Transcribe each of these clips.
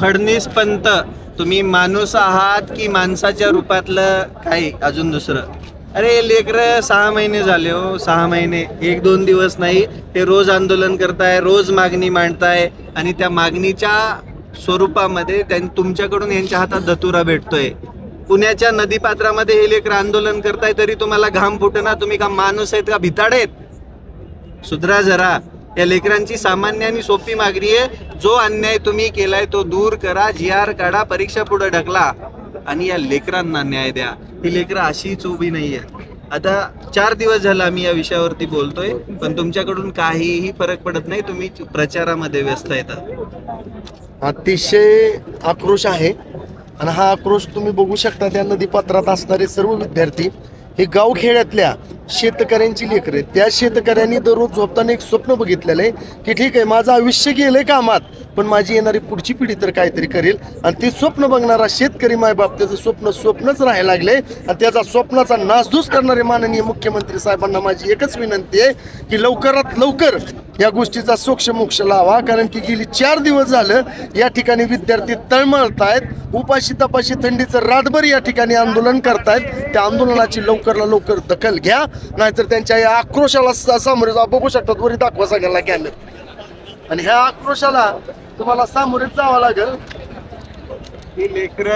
फडणीस पंत तुम्ही माणूस आहात की माणसाच्या रूपातलं काही? अजून दुसरं. अरे लेकर सहा महिने झाले हो सहा महिने. एक दोन दिवस नाही. ते रोज आंदोलन करताय रोज मागणी मांडताय आणि त्या मागणीच्या स्वरूपामध्ये तुमच्याकडून यांच्या हातात धतुरा भेटतोय. पुण्याच्या नदीपात्रामध्ये हे लेकर आंदोलन करताय तरी तुम्हाला घाम फुटना तुम्ही का माणूस आहेत का भिताड आहेत? सुधरा जरा. या लेकरांची सामान्य आणि सोपी मागणी आहे. जो अन्याय तुम्ही केलाय तो दूर करा जी आर काढा परीक्षा पुढे ढकला आणि या लेकरांना न्याय द्या. ही लेकरं अशीच उभी नाहीये. आता चार दिवस झाला आम्ही या विषयावरती बोलतोय पण तुमच्याकडून काहीही फरक पडत नाही. तुम्ही प्रचारामध्ये व्यस्त येतात अतिशय आक्रोश आहे. आणि हा आक्रोश तुम्ही बघू शकता त्या नदीपात्रात असणारे सर्व विद्यार्थी हे गावखेड्यातल्या शेतकऱ्यांची लेकरं आहेत. त्या शेतकऱ्यांनी दररोज झोपताना एक स्वप्न बघितलेलं आहे की ठीक आहे माझं आयुष्य गेलंय कामात पण माझी येणारी पुढची पिढी तर काहीतरी करेल. आणि ते स्वप्न बघणारा शेतकरी मायबाप त्याचं स्वप्न स्वप्नच राहायला लागले आणि त्याचा स्वप्नाचा नासधूस करणारे माननीय मुख्यमंत्री साहेबांना माझी एकच विनंती आहे की लवकरात लवकर या गोष्टीचा सोक्षमोक्ष लावा. कारण की गेली चार दिवस झालं या ठिकाणी विद्यार्थी तळमळत आहेत उपाशी तपाशी थंडीचं रातभर या ठिकाणी आंदोलन करतायत. त्या आंदोलनाची लवकरला लवकर दखल घ्या. नाहीतर त्यांच्या या आक्रोशाला सामोरे जावं बघू शकतात वरी दाखवा सगळ्यांना कॅमेरा आणि ह्या आक्रोशाला तुम्हाला सामोरे जावं लागेल. लेकर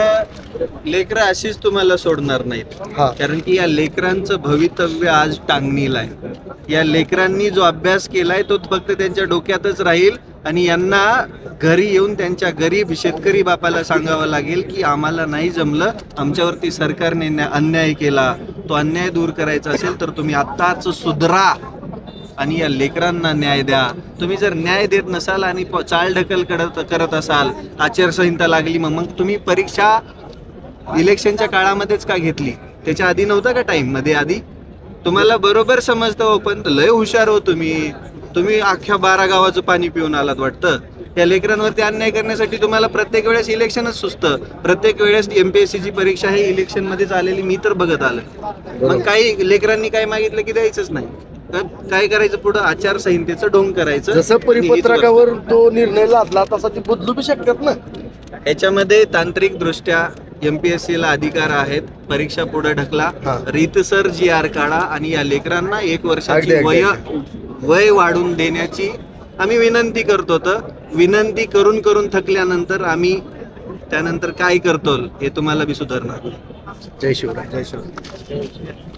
लेकर अशीच तुम्हाला सोडणार नाहीत. हा. कारण की या लेकरांचं भवितव्य आज टांगणीला आहे. या लेकरांनी जो अभ्यास केलाय तो फक्त त्यांच्या डोक्यातच राहील आणि यांना घरी येऊन त्यांच्या गरीब शेतकरी बापाला सांगावं लागेल की आम्हाला नाही जमलं आमच्यावरती सरकारने न्या- अन्याय केला तो अन्याय दूर करायचा असेल तर तुम्ही आत्ताच सुधरा आणि या लेकरांना न्याय द्या. तुम्ही जर न्याय देत नसाल आणि चालढकल करत करत असाल आचारसंहिता लागली मग मग तुम्ही परीक्षा इलेक्शनच्या काळामध्येच का घेतली? त्याच्या आधी नव्हता का टाइममध्ये आधी? तुम्हाला बरोबर समजतं हो पण लय हुशार हो तुम्ही. तुम्ही अख्ख्या बारा गावाचं पाणी पिऊन आलात वाटतं? या लेकरांवरती अन्याय करण्यासाठी तुम्हाला प्रत्येक वेळेस इलेक्शनच सुचतं. प्रत्येक वेळेस एमपीएससी ची परीक्षा ही इलेक्शन मध्येच आलेली मी तर बघत आलं. मग काही लेकरांनी काय मागितलं की द्यायचंच नाही. तर काय करायचं पुढं? आचारसंहितेचं ढोंग करायचं. जसं परिपत्रकावर तो निर्णय लादला तसा ती बदलू बी शकतात ना. याच्यामध्ये तांत्रिक दृष्ट्या एमपीएससी ला अधिकार आहेत. परीक्षा पुढे ढकला. रीतसर जी आर काढा आणि या लेकरांना एक वर्षाची वय. वय वाढून देण्याची आम्ही विनंती करतो तर विनंती करून करून थकल्यानंतर आम्ही त्यानंतर काय करतो हे तुम्हाला बी सुधारणार जय शिवराय जय शिवराय.